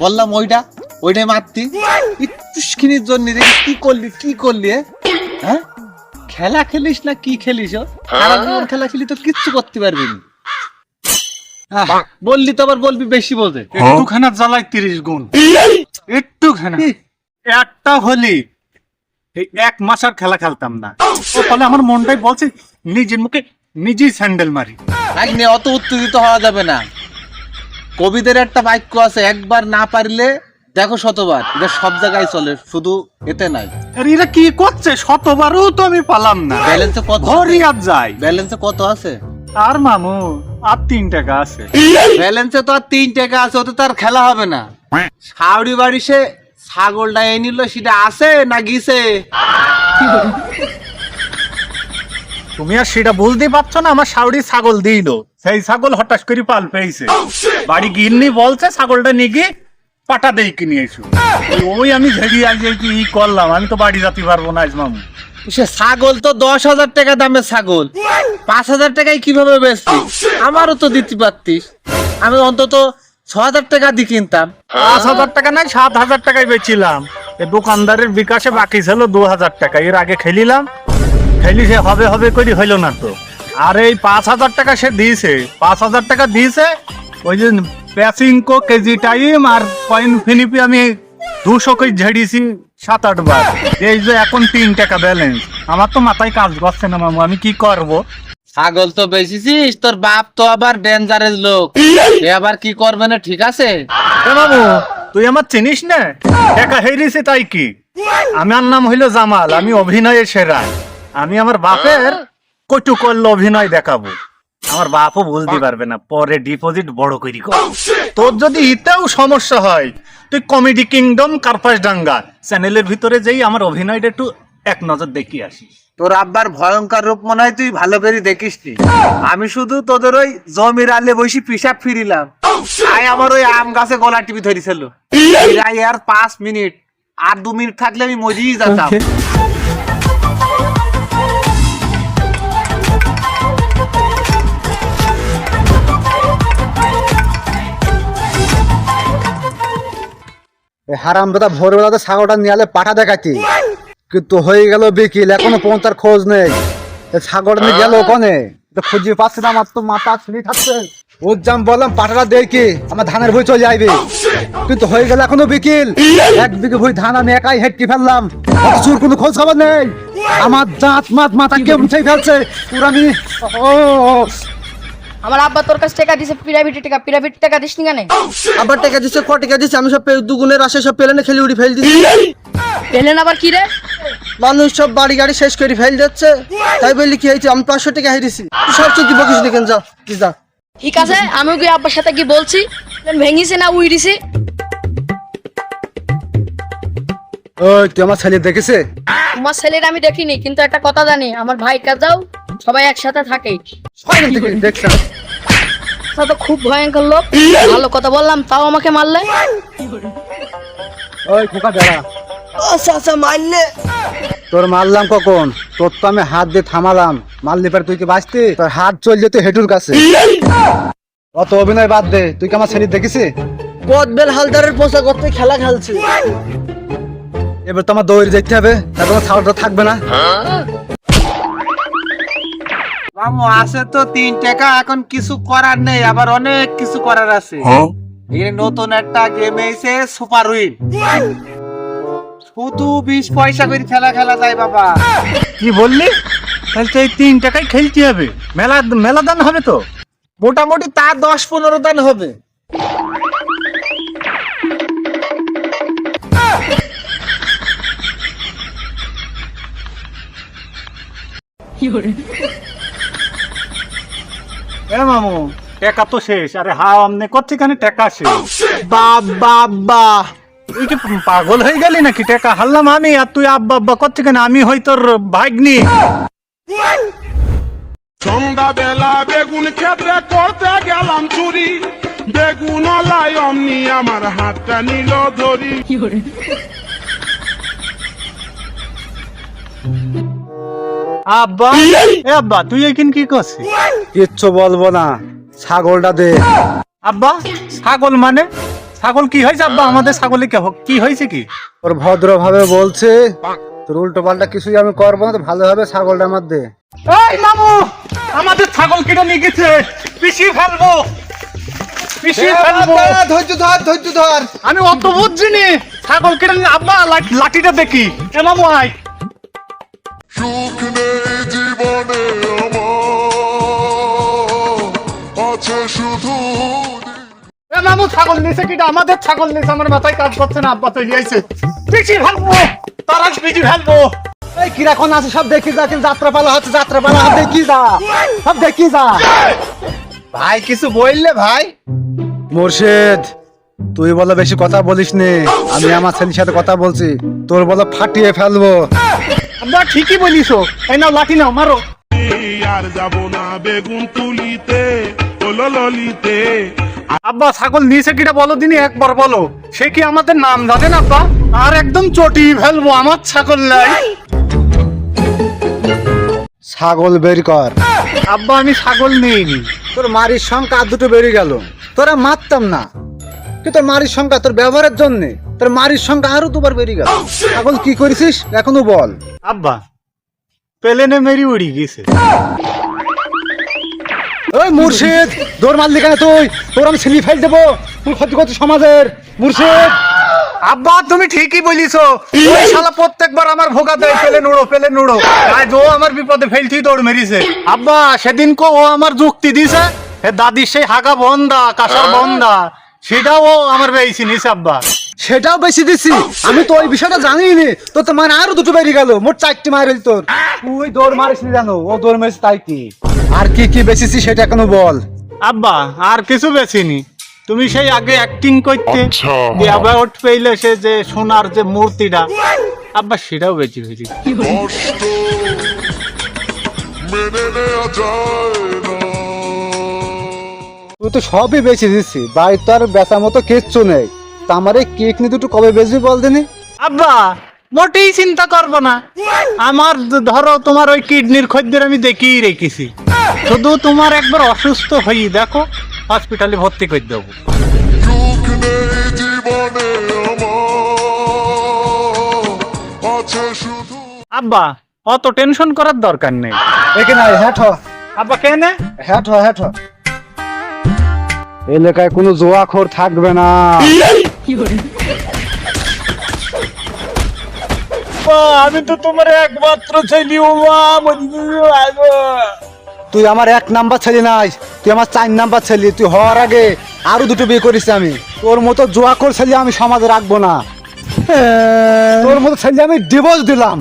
বললাম ওইটা ওইটাই মারতি। একটুখানির জন্য রে কি করলি কি করলি হ্যাঁ? খেলা খেলিস না কি খেলিস সারা জীবন খেলা খেলি তো কিচ্ছু করতে পারবি না। বললি তো আবার বলবি বেশি বলতে। একটুখানা জ্বালাই তিরিশ গুণ। একটুখানা। একটা হলি এক মাস আর খেলা খেলতাম না। ও ফলে আমার মনটাই বলছে নিজের মুখে নিজেই স্যান্ডেল মারি। আগে অত উত্তেজিত হওয়া যাবে না। কবিদের একটা বাক্য আছে একবার না পারলে দেখো শতবার। এটা সব জায়গায় চলে শুধু এতে নাই আর এরা কি করছে? শতবারও তো আমি পালাম না। ব্যালেন্সে কত ঘরই আর যাই। ব্যালেন্সে কত আছে? আর মামু আর তিন টাকা আছে। ব্যালেন্সে তো আর তিন টাকা আছে ওতে তো আর খেলা হবে না। সাউরি বাড়ি সে ছাগলটা এনে নিল সেটা আছে না গিছে? তুমি আর সেটা বুঝতে পারছ না আমার শাউরি ছাগল দিল সেই ছাগল হঠাৎ করে পাল পেয়েছে। বাড়ি গিন্নি বলছে ছাগলটা নিয়ে গিয়ে পাটা দেই কিনে এসো। ওই আমি ঝেড়ি আজ কি ই করলাম আমি তো বাড়ি যেতে পারব না আজ মামু। সে ছাগল তো দশ হাজার টাকা দামের ছাগল। পাঁচ হাজার টাকায় কীভাবে বেচতি আমারও তো দিতে পারতিস। আমি অন্তত ছ হাজার টাকা দিয়ে কিনতাম। পাঁচ হাজার টাকা নাই সাত হাজার টাকায় বেচিলাম। এ দোকানদারের বিকাশে বাকি ছিল দু হাজার টাকা এর আগে খেলিলাম। খেলি সে হবে হবে করি হইল না তো। আর এই পাঁচ হাজার টাকা সে দিয়েছে। পাঁচ হাজার টাকা দিয়েছে ওই যে প্যাসিংকো কেজি টাইম আর কয়েন ফিনিপি আমি দুশো কই ঝেড়িছি সাত আট বার। এই যে এখন তিন টাকা ব্যালেন্স। আমার তো মাথায় কাজ করছে না মামু আমি কি করব? ছাগল তো বেচেছিস তোর বাপ তো আবার ডেঞ্জারের লোক। সে আবার কি করবে না ঠিক আছে? এ বাবু তুই আমার চিনিস না? একা হেরিছি তাই কি? আমার নাম হইল জামাল আমি অভিনয়ে সেরা। আমি আমার বাপের কটু করলে অভিনয় দেখাবো। আমার বাপও বুঝতে পারবে না পরে ডিপোজিট বড় করি। তোর যদি ইতেও সমস্যা হয় তুই কমেডি কিংডম কার্পাস ডাঙ্গা চ্যানেলের ভিতরে যেই আমার অভিনয়টা একটু এক নজর দেখি আসিস। তোর আব্বার ভয়ঙ্কর রূপ মনে হয় তুই ভালো করে দেখিস আমি শুধু তোদের ওই জমির আলে বসে পিসাব ফিরিলাম। আয় আমার ওই আম গাছে গলা টিপি ধরেছিল। আর পাঁচ মিনিট আর দু মিনিট থাকলে আমি মরিয়ে যেতাম। হারাম দাদা, ভোরবেলাতে ছাগলটা নিয়ে পাঠা দেখাচ্ছি কিন্তু হয়ে গেল বিকিল, এখনও পৌঁছার খোঁজ নেই। এ ছাগলটা নিয়ে গেল ওখানে। খুঁজে পাচ্ছি না, আমার তো মাথা ছিঁড়ি থাকছে। ওর জাম বললাম, পাঠাটা দেখি আমার ধানের ভুই চলে যাইবে কিন্তু হয়ে গেল এখনও বিকিল। এক বিঘে ভুই ধান আমি একাই হেটকে ফেললাম। অথচুর কোনো খোঁজ খবর নেই। আমার দাঁত, মাত, মাথা কেউ মুছে ফেলছে। পুরো ও। আমার আব্বা তোর কাছে টাকা দিছে পিরামিড টাকা পিরামিড টাকা দিস নি কেন? আবার টাকা দিচ্ছে ক টাকা দিচ্ছে আমি সব পে- দুগুণের আসে সব পেলেনে খেলে উড়ি ফেল দিচ্ছি পেলেন আবার কি রে? মানুষ সব বাড়ি গাড়ি শেষ করে ফেল যাচ্ছে। তাই বললি কি হয়েছে? আমি পাঁচশো টাকা হারিয়েছি সব চোখ দিব কিছু দেখেন যা কি যা। ঠিক আছে আমিও কি আব্বার সাথে কি বলছি। ভেঙিছে না উইরিছে ওই তুই আমার ছেলে দেখেছে? তোমার ছেলের আমি দেখিনি কিন্তু একটা কথা জানি। আমার ভাই কাজাও সবাই একসাথে থাকে। তো খুব ভয়ঙ্কর লোক। ভালো কথা বললাম তাও আমাকে মারলে? ওই খোকা দাঁড়া। আচ্ছা আচ্ছা মারলে। তোর মারলাম কখন? তোর তো আমি হাত দিয়ে থামালাম। মারলি পরে তুই কি বাঁচতি? তোর হাত চল যেত হেঁটুর কাছে। অত অভিনয় বাদ দে তুই কি আমার ছেলে দেখেছি বদবেল হালদারের পোশাক করতে খেলা খেলছে এবার তো আমার দৌড়ে যেতে হবে তারপর ছাগলটা থাকবে না। মামু আছে তো তিন টাকা এখন কিছু করার নেই আবার অনেক কিছু করার আছে। এই নতুন একটা গেম এসে সুপার উইন শুধু বিশ পয়সা করে খেলা খেলা যায় বাবা। কি বললি? তাহলে তো এই তিন টাকায় খেলতে হবে। মেলা মেলা দান হবে তো? মোটামুটি তার দশ পনেরো দান হবে। এ মামু টাকা তো শেষ। আরে হা আমনে করছি খানে টাকা শেষ? বাবা আব্বা। তুই কি পাগল হয়ে গেলি নাকি? টাকা হারলাম আমি আর তুই আব্বা আব্বা করছি কেন আমি হই তোর ভাগ্নি। সন্ধ্যাবেলা বেগুন ক্ষেত্রে করতে গেলাম চুরি। বেগুন লাই অমনি আমার হাতটা নিল ধরি। আব্বা। এ আব্বা তুই এখানে কি করছিস? কিচ্ছু বলব না। ছাগলটা দে। আব্বা ছাগল মানে? ছাগল কি হয়েছে আব্বা? আমাদের ছাগলে কি হয়েছে কি? ওর ভদ্র ভাবে বলছে তোর উল্টো পাল্টা কিছুই আমি করব না তো ভালোভাবে ছাগলটা আমার দে এই মামু আমাদের ছাগল কেটে নিয়ে গেছে। পিছিয়ে ফেলব। পিছিয়ে ফেলব। ধৈর্য ধর ধৈর্য ধর। আমি অত বুঝছিনি ছাগল কেটে নিয়ে আব্বা লাঠ- লাঠিটা দেখি। এ মামু আয়। সুখ নেই জীবনে আমার আছে শুধু এ মামু ছাগল নিছে কিটা আমাদের ছাগল নিছে আমার মাথায় কাজ করছে না আব্বা তৈরি হয়েছে। পিছিয়ে ফেলব তারা পিছিয়ে ফেলব। এই কীরকম আছে সব দেখি যা কিন্তু যাত্রা পালা হচ্ছে যাত্রা পালা সব দেখি যা। সব দেখি যা। ভাই কিছু বললে ভাই? মুর্শিদ তুই বলো বেশি কথা বলিস নে আমি আমার ছেলের সাথে কথা বলছি। তোর বলো ফাটিয়ে ফেলব। আব্বা ঠিকই বলিস এই নাও লাঠি নাও মারো। আর যাব না বেগুন তুলিতে ওলো ললিতে আব্বা ছাগল নিয়েছে কিটা বলো দিনই একবার বলো। সে কি আমাদের নাম জানেন আব্বা? আর একদম চটি ফেলব আমার ছাগল নাই। ছাগল বের কর। আব্বা আমি ছাগল নেইনি। তোর মারির সংখ্যা আর দুটো বেরিয়ে গেল। তোরা মারতাম না। কিন্তু তোর মারির সংখ্যা তোর ব্যবহারের জন্য। তোর মারির সংখ্যা আরও দুবার বেরিয়ে গেল। ছাগল কি করেছিস? এখনও বল। আব্বা পেলেনে মেরি উড়ি গেছে। ওই মুর্শিদ দৌড় মারলি কেন তুই? তোর আমি ছেলে ফেল দেবো। তুই ক্ষতি করছিস সমাজের। মুর্শিদ। আব্বা তুমি ঠিকই বলিছো। ওই শালা প্রত্যেকবার আমার ভোগা দেয় পেলে নুড়ো পেলে নুড়ো। আজ ও আমার বিপদে ফেলতেই দৌড় মেরিছে। আব্বা সেদিন কো ও আমার যুক্তি দিছে হে দাদির সেই হাগা বন্দা কাঁসার বন্দা। সেটাও আমার বেয়েছি নিছে আব্বা সেটাও বেশি দিছি। আমি তো ওই বিষয়টা জানিনি। তোর তো মানে আরও দুটো বেরিয়ে গেল। মোট চারটি মারিল তোর। তুই দৌড় মারিস নি জানো? ও দৌড় মারিস তাই কি? আর কি কি বেশিছি সেটা এখনও বল। আব্বা আর কিছু বেছিনি তুমি সেই আগে অ্যাক্টিং করতে আচ্ছা। অ্যাওয়ার্ড পেইলে সে যে সোনার যে মূর্তিটা। আব্বা সেটাও বেশি হয়েছে। মেনে নেওয়া যায়। না তুই তো সবই বেশি দিচ্ছি বাড়ির তো আর বেচার মতো কিচ্ছু নেই। তা আমার এই কেক নিয়ে দুটো কবে বেচবি বল দিনি? আব্বা মোটেই চিন্তা করব না। আমার ধরো তোমার ওই কিডনির খদ্দের আমি দেখিই রেখেছি। শুধু তোমার একবার অসুস্থ হই দেখো হসপিটালে ভর্তি করে দেবো। আব্বা অত টেনশন করার দরকার নেই। এখানে আয়, হ্যাট হ আব্বা কেনে হ্যাট হ হ্যাট হ এলাকায় কোনো জোয়াখোর থাকবে না। আমি তো তোমার একমাত্র ছেলে তুই আমার এক নাম্বার ছেলে নাই তুই আমার চার নাম্বার ছেলে তুই হওয়ার আগে আরও দুটো বিয়ে করিস আমি। তোর মতো জোয়াখোর ছেলে আমি সমাজে রাখব না। তোর মতো ছেলে আমি ডিভোর্স দিলাম।